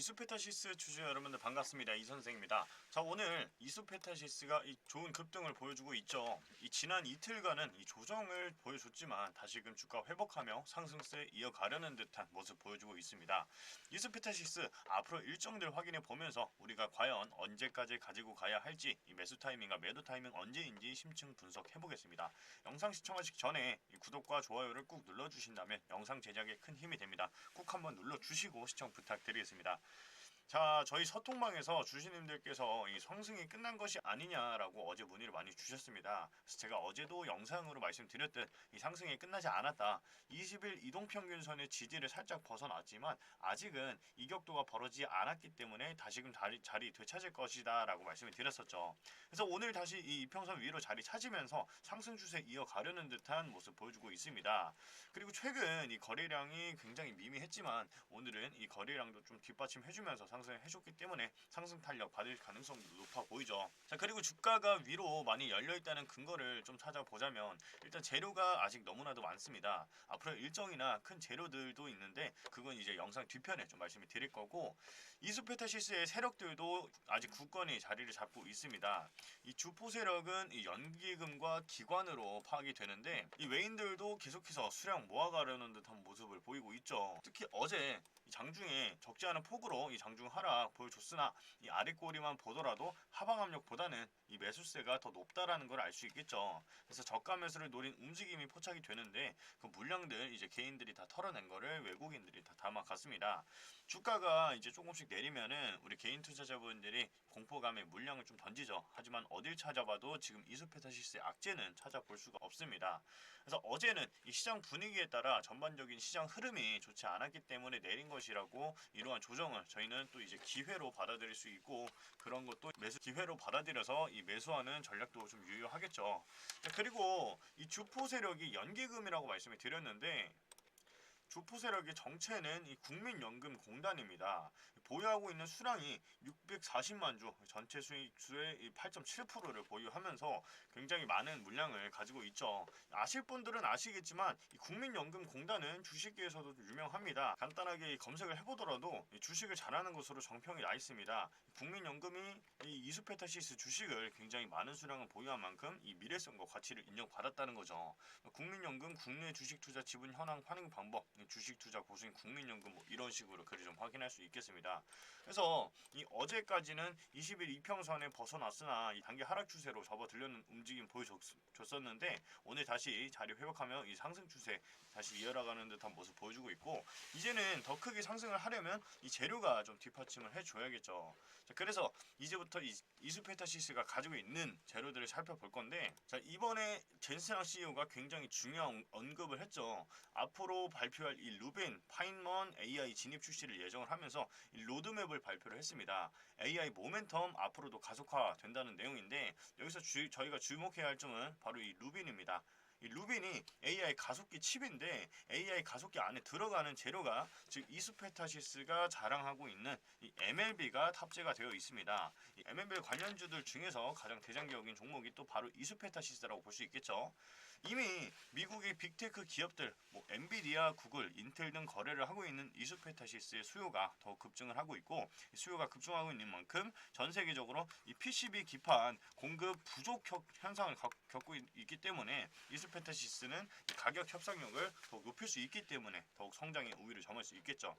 이수페타시스 주주 여러분들 반갑습니다. 이 선생입니다. 자 오늘 이수페타시스가 이 좋은 급등을 보여주고 있죠. 이 지난 이틀간은 이 조정을 보여줬지만 다시금 주가 회복하며 상승세 이어가려는 듯한 모습 보여주고 있습니다. 이수페타시스 앞으로 일정들 확인해 보면서 우리가 과연 언제까지 가지고 가야 할지 이 매수 타이밍과 매도 타이밍 언제인지 심층 분석해 보겠습니다. 영상 시청하시기 전에 이 구독과 좋아요를 꾹 눌러 주신다면 영상 제작에 큰 힘이 됩니다. 꾹 한번 눌러 주시고 시청 부탁드리겠습니다. 자, 저희 서통방에서 주시님들께서 이 성승이 끝난 것이 아니냐라고 어제 문의를 많이 주셨습니다. 그래서 제가 어제도 영상으로 말씀드렸듯 이 상승이 끝나지 않았다. 20일 이동평균선의 지지를 살짝 벗어났지만 아직은 이격도가 벌어지지 않았기 때문에 다시금 자리, 자리 되찾을 것이다 라고 말씀을 드렸었죠. 그래서 오늘 다시 이 이평선 위로 자리 찾으면서 상승 추세 이어가려는 듯한 모습 보여주고 있습니다. 그리고 최근 이 거래량이 굉장히 미미했지만 오늘은 이 거래량도 좀 뒷받침해주면서 상승 을 해줬기 때문에 상승 탄력 받을 가능성도 높아 보이죠. 자 그리고 주가가 위로 많이 열려 있다는 근거를 좀 찾아보자면 일단 재료가 아직 너무나도 많습니다. 앞으로 일정이나 큰 재료들도 있는데 그건 이제 영상 뒤편에 좀 말씀을 드릴 거고 이수페타시스의 세력들도 아직 굳건히 자리를 잡고 있습니다. 이 주포 세력은 이 연기금과 기관으로 파악이 되는데 이 외인들도 계속해서 수량 모아가려는 듯한 모습을 보이고 있죠. 특히 어제 이 장중에 적지 않은 폭으로 이 장중 하락 보여줬으나 이 아래 꼬리만 보더라도 하방 압력보다는 이 매수세가 더 높다라는 걸 알 수 있겠죠. 그래서 저가 매수를 노린 움직임이 포착이 되는데 그 물량들 이제 개인들이 다 털어낸 거를 외국인들이 다 담아갔습니다. 주가가 이제 조금씩 내리면은 우리 개인 투자자분들이 공포감에 물량을 좀 던지죠. 하지만 어딜 찾아봐도 지금 이수페타시스의 악재는 찾아볼 수가 없습니다. 그래서 어제는 이 시장 분위기에 따라 전반적인 시장 흐름이 좋지 않았기 때문에 내린 것이라고 이러한 조정을 저희는 또 이제 기회로 받아들일 수 있고 그런 것도 매수 기회로 받아들여서 이 매수하는 전략도 좀 유효하겠죠. 자, 그리고 이 주포 세력이 연기금이라고 말씀을 드렸는데 주포 세력의 정체는 이 국민연금공단입니다. 보유하고 있는 수량이 640만 주, 전체 수익수의 8.7%를 보유하면서 굉장히 많은 물량을 가지고 있죠. 아실 분들은 아시겠지만 이 국민연금공단은 주식계에서도 좀 유명합니다. 간단하게 검색을 해보더라도 이 주식을 잘하는 것으로 정평이 나 있습니다. 국민연금이 이 이수페타시스 주식을 굉장히 많은 수량을 보유한 만큼 이 미래성과 가치를 인정받았다는 거죠. 국민연금 국내 주식 투자 지분 현황 환영 방법 주식 투자 고수인 국민연금 뭐 이런 식으로 글을 좀 확인할 수 있겠습니다. 그래서 이 어제까지는 20일 이평선에 벗어났으나 이 단기 하락 추세로 접어들려는 움직임 보여줬었는데 오늘 다시 자리 회복하며 이 상승 추세 다시 이어나가는 듯한 모습 보여주고 있고 이제는 더 크게 상승을 하려면 이 재료가 좀 뒷받침을 해줘야겠죠. 자, 그래서 이제부터 이, 이수페타시스가 가지고 있는 재료들을 살펴볼 건데 자 이번에 젠스랑 CEO가 굉장히 중요한 언급을 했죠. 앞으로 발표할 이 루빈 파인먼 AI 진입 출시를 예정을 하면서 이 로드맵을 발표를 했습니다. AI 모멘텀 앞으로도 가속화 된다는 내용인데 여기서 주, 저희가 주목해야 할 점은 바로 이 루빈입니다. 이 루빈이 AI 가속기 칩인데 AI 가속기 안에 들어가는 재료가 즉 이수페타시스가 자랑하고 있는 이 MLB가 탑재가 되어 있습니다. 이 MLB 관련주들 중에서 가장 대장격인 종목이 또 바로 이수페타시스라고 볼 수 있겠죠. 이미 미국의 빅테크 기업들, 뭐 엔비디아, 구글, 인텔 등 거래를 하고 있는 이수페타시스의 수요가 더 급증을 하고 있고 이 수요가 급증하고 있는 만큼 전 세계적으로 이 PCB 기판 공급 부족 현- 현상을 겪- 겪고 있- 있기 때문에 이수페타시스는 이 가격 협상력을 더욱 높일 수 있기 때문에 더욱 성장의 우위를 점할 수 있겠죠.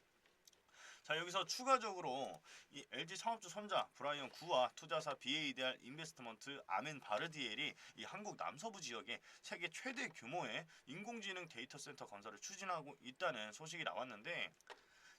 자 여기서 추가적으로 이 LG 창업주 손자 브라이언 구와 투자사 BADR 인베스트먼트 아멘 바르디엘이 이 한국 남서부 지역에 세계 최대 규모의 인공지능 데이터 센터 건설을 추진하고 있다는 소식이 나왔는데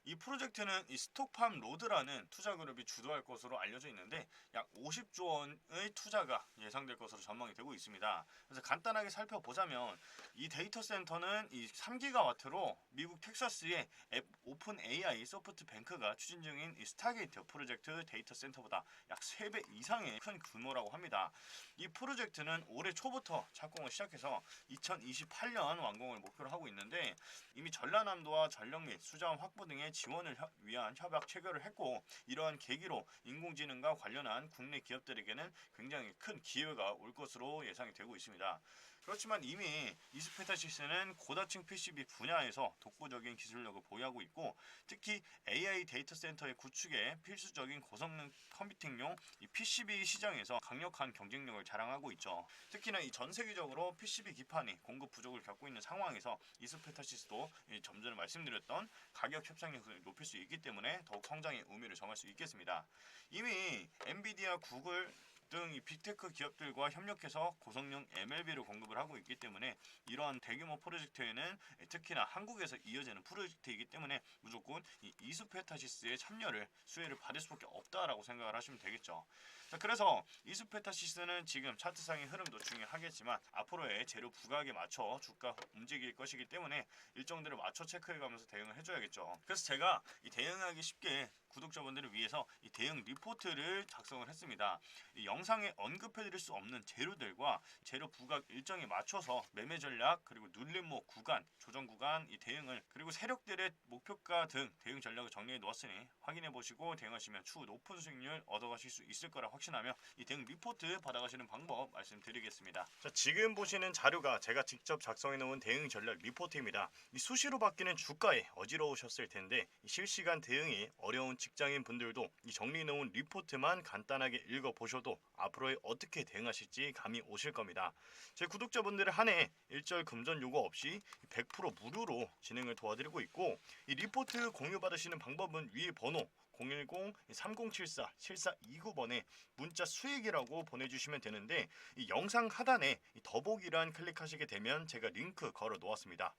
이 프로젝트는 이 스톡팜 로드라는 투자 그룹이 주도할 것으로 알려져 있는데 약 50조 원의 투자가 예상될 것으로 전망이 되고 있습니다. 그래서 간단하게 살펴보자면 이 데이터 센터는 이 3기가 와트로 미국 텍사스의 앱 오픈 AI 소프트 뱅크가 추진 중인 이 스타게이트 프로젝트 데이터 센터보다 약 3배 이상의 큰 규모라고 합니다. 이 프로젝트는 올해 초부터 착공을 시작해서 2028년 완공을 목표로 하고 있는데 이미 전라남도와 전력 및 수자원 확보 등의 지원을 협- 위한 협약 체결을 했고 이러한 계기로 인공지능과 관련한 국내 기업들에게는 굉장히 큰 기회가 올 것으로 예상이 되고 있습니다. 그렇지만 이미 이스페타시스는 고다층 PCB 분야에서 독보적인 기술력을 보유하고 있고 특히 AI 데이터 센터의 구축에 필수적인 고성능 컴퓨팅용 이 PCB 시장에서 강력한 경쟁력을 자랑하고 있죠. 특히나 이 전 세계적으로 PCB 기판이 공급 부족을 겪고 있는 상황에서 이스페타시스도 이좀 전에 말씀드렸던 가격 협상력을 높일 수 있기 때문에 더욱 성장의 의미를 점할 수 있겠습니다. 이미 엔비디아, 구글 등 이 빅테크 기업들과 협력해서 고성능 MLB를 공급을 하고 있기 때문에 이러한 대규모 프로젝트에는 특히나 한국에서 이어지는 프로젝트이기 때문에 무조건 이 이수페타시스의 참여를 수혜를 받을 수밖에 없다라고 생각을 하시면 되겠죠. 자, 그래서 이수페타시스는 지금 차트상의 흐름도 중요하겠지만 앞으로의 재료 부각에 맞춰 주가 움직일 것이기 때문에 일정들을 맞춰 체크해가면서 대응을 해줘야겠죠. 그래서 제가 이 대응하기 쉽게 구독자분들을 위해서 이 대응 리포트를 작성을 했습니다. 이 영상에 언급해드릴 수 없는 재료들과 재료 부각 일정에 맞춰서 매매 전략 그리고 눌림목 구간, 조정 구간 이 대응을 그리고 세력들의 목표가 등 대응 전략을 정리해 놓았으니 확인해 보시고 대응하시면 추후 높은 수익률 얻어가실 수 있을 거라 확신하며 이 대응 리포트 받아가시는 방법 말씀드리겠습니다. 자, 지금 보시는 자료가 제가 직접 작성해 놓은 대응 전략 리포트입니다. 이 수시로 바뀌는 주가에 어지러우셨을 텐데 이 실시간 대응이 어려운 직장인 분들도 이 정리해 놓은 리포트만 간단하게 읽어 보셔도 앞으로에 어떻게 대응하실지 감이 오실 겁니다. 제 구독자분들의 한해 일절 금전 요구 없이 100% 무료로 진행을 도와드리고 있고 이 리포트 공유 받으시는 방법은 위에 번호 010-3074-7429번에 문자 수익이라고 보내주시면 되는데 이 영상 하단에 이 더보기란 클릭하시게 되면 제가 링크 걸어 놓았습니다.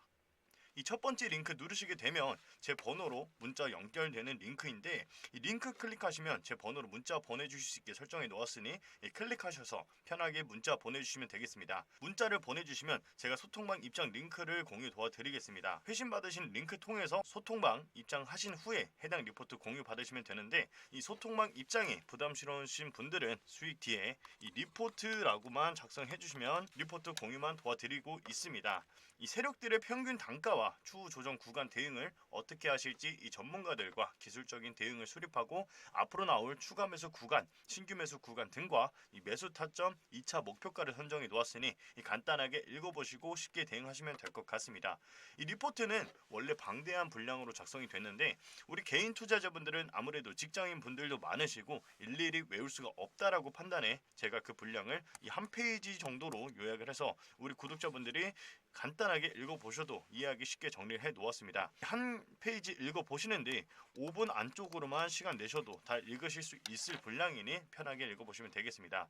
이 첫 번째 링크 누르시게 되면 제 번호로 문자 연결되는 링크인데 이 링크 클릭하시면 제 번호로 문자 보내주실 수 있게 설정해 놓았으니 이 클릭하셔서 편하게 문자 보내주시면 되겠습니다. 문자를 보내주시면 제가 소통방 입장 링크를 공유 도와드리겠습니다. 회신 받으신 링크 통해서 소통방 입장하신 후에 해당 리포트 공유 받으시면 되는데 이 소통방 입장이 부담스러우신 분들은 수익 뒤에 이 리포트라고만 작성해 주시면 리포트 공유만 도와드리고 있습니다. 이 세력들의 평균 단가와 추후 조정 구간 대응을 어떻게 하실지 이 전문가들과 기술적인 대응을 수립하고 앞으로 나올 추가 매수 구간, 신규 매수 구간 등과 이 매수 타점, 2차 목표가를 선정해 놓았으니 이 간단하게 읽어보시고 쉽게 대응하시면 될 것 같습니다. 이 리포트는 원래 방대한 분량으로 작성이 됐는데 우리 개인 투자자분들은 아무래도 직장인 분들도 많으시고 일일이 외울 수가 없다라고 판단해 제가 그 분량을 이 한 페이지 정도로 요약을 해서 우리 구독자분들이 간단하게 읽어보셔도 이해하기 쉽게 정리를 해 놓았습니다. 한 페이지 읽어보시는데 5분 안쪽으로만 시간 내셔도 다 읽으실 수 있을 분량이니 편하게 읽어보시면 되겠습니다.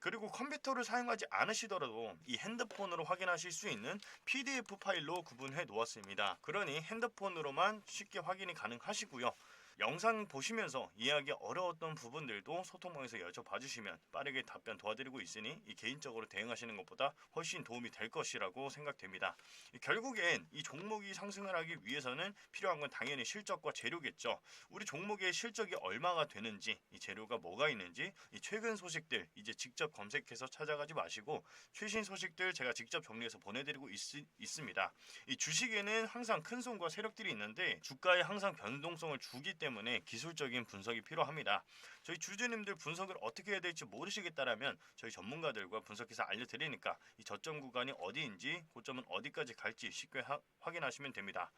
그리고 컴퓨터를 사용하지 않으시더라도 이 핸드폰으로 확인하실 수 있는 PDF 파일로 구분해 놓았습니다. 그러니 핸드폰으로만 쉽게 확인이 가능하시고요. 영상 보시면서 이해하기 어려웠던 부분들도 소통방에서 여쭤봐 주시면 빠르게 답변 도와드리고 있으니 이 개인적으로 대응하시는 것보다 훨씬 도움이 될 것이라고 생각됩니다. 이 결국엔 이 종목이 상승을 하기 위해서는 필요한 건 당연히 실적과 재료겠죠. 우리 종목의 실적이 얼마가 되는지, 이 재료가 뭐가 있는지, 이 최근 소식들 이제 직접 검색해서 찾아가지 마시고 최신 소식들 제가 직접 정리해서 보내드리고 있, 있습니다. 이 주식에는 항상 큰 손과 세력들이 있는데 주가에 항상 변동성을 주기 때문에 기술적인 분석이 필요합니다. 저희 주주님들 분석을 어떻게 해야 될지 모르시겠다라면 저희 전문가들과 분석해서 알려드리니까 이 저점 구간이 어디인지 고점은 어디까지 갈지 쉽게 하- 확인하시면 됩니다.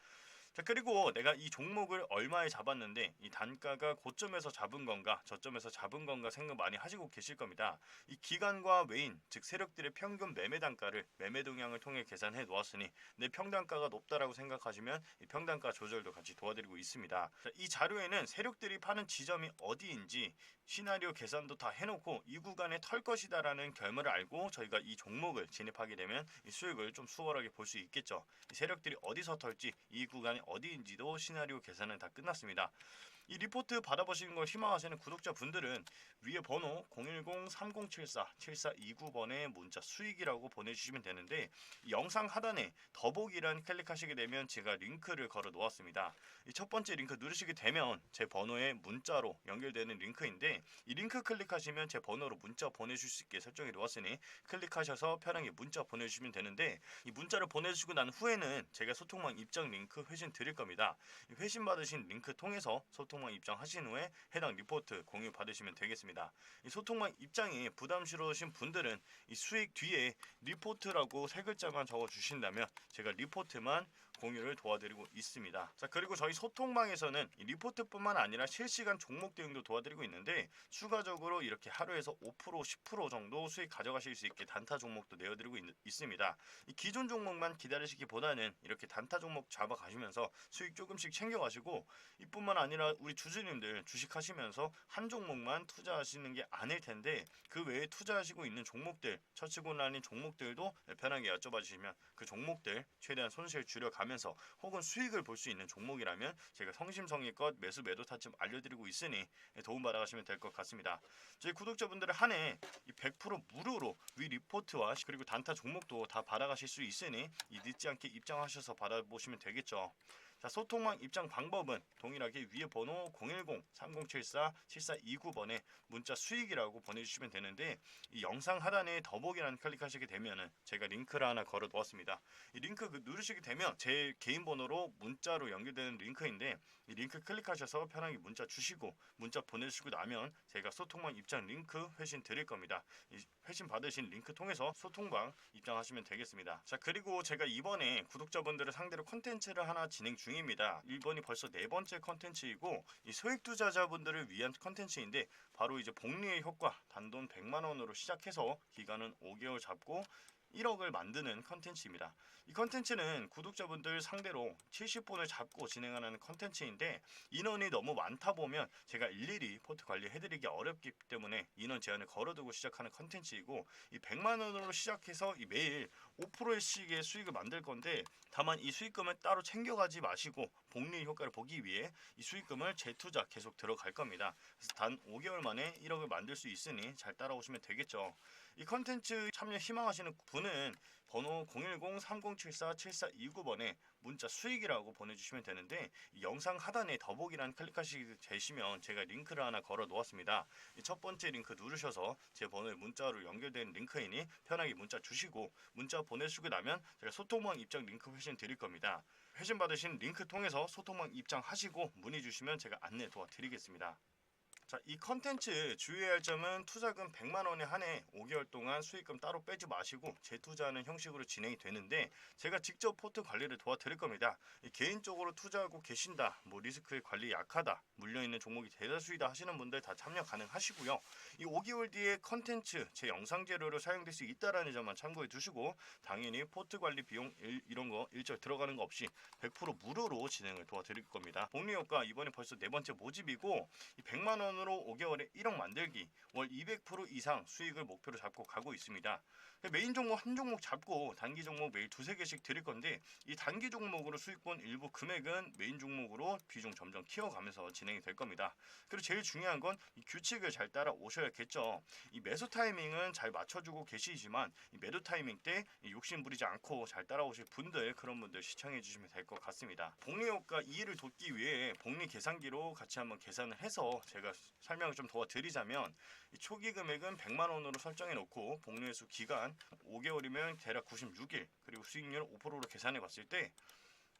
자 그리고 내가 이 종목을 얼마에 잡았는데 이 단가가 고점에서 잡은 건가 저점에서 잡은 건가 생각 많이 하시고 계실 겁니다. 이 기간과 외인 즉 세력들의 평균 매매 단가를 매매 동향을 통해 계산해 놓았으니 내 평단가가 높다라고 생각하시면 이 평단가 조절도 같이 도와드리고 있습니다. 자, 이 자료에는 세력들이 파는 지점이 어디인지 시나리오 계산도 다 해놓고 이 구간에 털 것이다라는 결말을 알고 저희가 이 종목을 진입하게 되면 이 수익을 좀 수월하게 볼 수 있겠죠. 이 세력들이 어디서 털지 이 구간이 어디인지도 시나리오 계산은 다 끝났습니다. 이 리포트 받아보시는 걸 희망하시는 구독자 분들은 위에 번호 010-3074-7429번에 문자 수익이라고 보내주시면 되는데 이 영상 하단에 더보기란 클릭하시게 되면 제가 링크를 걸어 놓았습니다. 이 첫 번째 링크 누르시게 되면 제 번호에 문자로 연결되는 링크인데 이 링크 클릭하시면 제 번호로 문자 보내줄 수 있게 설정해 놓았으니 클릭하셔서 편하게 문자 보내주시면 되는데 이 문자를 보내주시고 난 후에는 제가 소통망 입장 링크 회신 드릴 겁니다. 이 회신 받으신 링크 통해서 소통망 소통망 입장하신 후에 해당 리포트 공유 받으시면 되겠습니다. 이 소통망 입장이 부담스러우신 분들은 이 수익 뒤에 리포트라고 세 글자만 적어 주신다면 제가 리포트만 공유를 도와드리고 있습니다. 자 그리고 저희 소통망에서는 이 리포트뿐만 아니라 실시간 종목 대응도 도와드리고 있는데 추가적으로 이렇게 하루에서 5% 10% 정도 수익 가져가실 수 있게 단타 종목도 내어드리고 있, 있습니다. 이 기존 종목만 기다리시기보다는 이렇게 단타 종목 잡아가시면서 수익 조금씩 챙겨가시고 이뿐만 아니라 우리 주주님들 주식하시면서 한 종목만 투자하시는 게 아닐 텐데 그 외에 투자하시고 있는 종목들 처치곤란인 종목들도 편하게 여쭤봐 주시면 그 종목들 최대한 손실 줄여가면서 혹은 수익을 볼 수 있는 종목이라면 제가 성심성의껏 매수 매도 타점 알려드리고 있으니 도움 받아가시면 될 것 같습니다. 저희 구독자분들은 한 해 100% 무료로 위 리포트와 그리고 단타 종목도 다 받아가실 수 있으니 이 늦지 않게 입장하셔서 받아보시면 되겠죠. 자, 소통망 입장 방법은 동일하게 위에 번호 010-3074-7429번에 문자 수익이라고 보내주시면 되는데 이 영상 하단에 더보기란 클릭하시게 되면은 제가 링크를 하나 걸어 놓았습니다. 이 링크 그 누르시게 되면 제 개인 번호로 문자로 연결되는 링크인데 이 링크 클릭하셔서 편하게 문자 주시고 문자 보내주시고 나면 제가 소통망 입장 링크 회신 드릴 겁니다. 이 회신 받으신 링크 통해서 소통방 입장하시면 되겠습니다. 자 그리고 제가 이번에 구독자분들을 상대로 콘텐츠를 하나 진행 중 입니다. 이번이 벌써 네 번째 콘텐츠이고 이 소액 투자자분들을 위한 콘텐츠인데 바로 이제 복리의 효과 단돈 100만 원으로 시작해서 기간은 5개월 잡고 1억을 만드는 컨텐츠입니다. 이 컨텐츠는 구독자분들 상대로 70분을 잡고 진행하는 컨텐츠인데 인원이 너무 많다 보면 제가 일일이 포트 관리해드리기 어렵기 때문에 인원 제한을 걸어두고 시작하는 컨텐츠이고 이 100만 원으로 시작해서 이 매일 5%씩의 수익을 만들 건데 다만 이 수익금을 따로 챙겨가지 마시고 복리 효과를 보기 위해 이 수익금을 재투자 계속 들어갈 겁니다. 그래서 단 5개월 만에 1억을 만들 수 있으니 잘 따라오시면 되겠죠. 이 컨텐츠 참여 희망하시는 분은 번호 010-3074-7429번에 문자 수익이라고 보내주시면 되는데 이 영상 하단에 더보기란 클릭하시게 되시면 제가 링크를 하나 걸어 놓았습니다. 이첫 번째 링크 누르셔서 제 번호에 문자로 연결된 링크이니 편하게 문자 주시고 문자 보내주시고 나면 제가 소통망 입장 링크 회신 드릴 겁니다. 회신 받으신 링크 통해서 소통망 입장하시고 문의 주시면 제가 안내 도와드리겠습니다. 자, 이 컨텐츠 주의해야 할 점은 투자금 100만 원에 한해 5개월 동안 수익금 따로 빼지 마시고 재투자하는 형식으로 진행이 되는데 제가 직접 포트 관리를 도와드릴 겁니다. 이 개인적으로 투자하고 계신다, 뭐 리스크 관리 약하다, 물려 있는 종목이 대다수이다 하시는 분들 다 참여 가능하시고요. 이 5개월 뒤에 컨텐츠 제 영상 재료로 사용될 수 있다라는 점만 참고해 두시고 당연히 포트 관리 비용 일, 이런 거 일절 들어가는 거 없이 100% 무료로 진행을 도와드릴 겁니다. 복리 효과 이번에 벌써 네 번째 모집이고 이 100만 원 으로 5개월에 1억 만들기 월 200% 이상 수익을 목표로 잡고 가고 있습니다. 메인 종목 한 종목 잡고 단기 종목 매일 두세 개씩 드릴 건데 이 단기 종목으로 수익본 일부 금액은 메인 종목으로 비중 점점 키워가면서 진행이 될 겁니다. 그리고 제일 중요한 건이 규칙을 잘 따라 오셔야겠죠. 이 매수 타이밍은 잘 맞춰주고 계시지만 이 매도 타이밍 때이 욕심 부리지 않고 잘 따라오실 분들 그런 분들 시청해 주시면 될 것 같습니다. 복리 효과 이해를 돕기 위해 복리 계산기로 같이 한번 계산을 해서 제가 설명을 좀 도와드리자면 이 초기 금액은 100만 원으로 설정해 놓고 복리회수 기간 5개월이면 대략 96일 그리고 수익률 5%로 계산해 봤을 때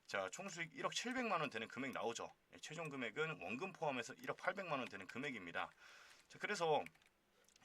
자, 총 수익 1억 700만 원 되는 금액 나오죠. 예, 최종 금액은 원금 포함해서 1억 800만 원 되는 금액입니다. 자, 그래서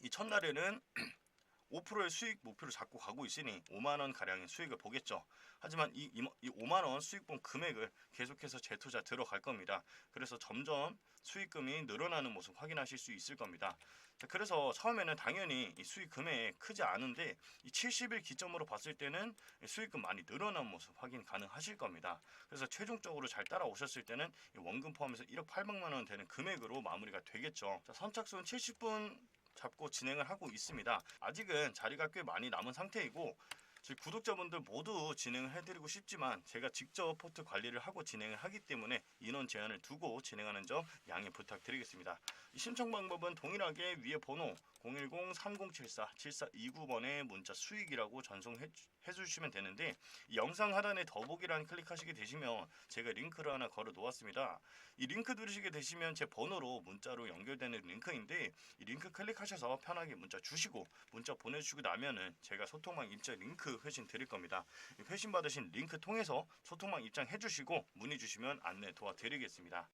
이 첫날에는 5%의 수익 목표를 잡고 가고 있으니 5만 원 가량의 수익을 보겠죠. 하지만 이, 이, 이 5만 원 수익본 금액을 계속해서 재투자 들어갈 겁니다. 그래서 점점 수익금이 늘어나는 모습 확인하실 수 있을 겁니다. 자, 그래서 처음에는 당연히 이 수익 금액 크지 않은데 이 70일 기점으로 봤을 때는 이 수익금 많이 늘어난 모습 확인 가능하실 겁니다. 그래서 최종적으로 잘 따라오셨을 때는 이 원금 포함해서 1억 800만 원 되는 금액으로 마무리가 되겠죠. 자, 선착순 70분 잡고 진행을 하고 있습니다. 아직은 자리가 꽤 많이 남은 상태이고 구독자분들 모두 진행을 해드리고 싶지만 제가 직접 포트 관리를 하고 진행을 하기 때문에 인원 제한을 두고 진행하는 점 양해 부탁드리겠습니다. 이 신청 방법은 동일하게 위에 번호 010-3074-7429번에 문자 수익이라고 전송해 주- 해주시면 되는데 이 영상 하단에 더보기란 클릭하시게 되시면 제가 링크를 하나 걸어 놓았습니다. 이 링크 누르시게 되시면 제 번호로 문자로 연결되는 링크인데 이 링크 클릭하셔서 편하게 문자 주시고 문자 보내주시고 나면은 제가 소통망 입장 링크 회신 드릴 겁니다. 이 회신 받으신 링크 통해서 소통망 입장 해주시고 문의 주시면 안내 도와드리겠습니다.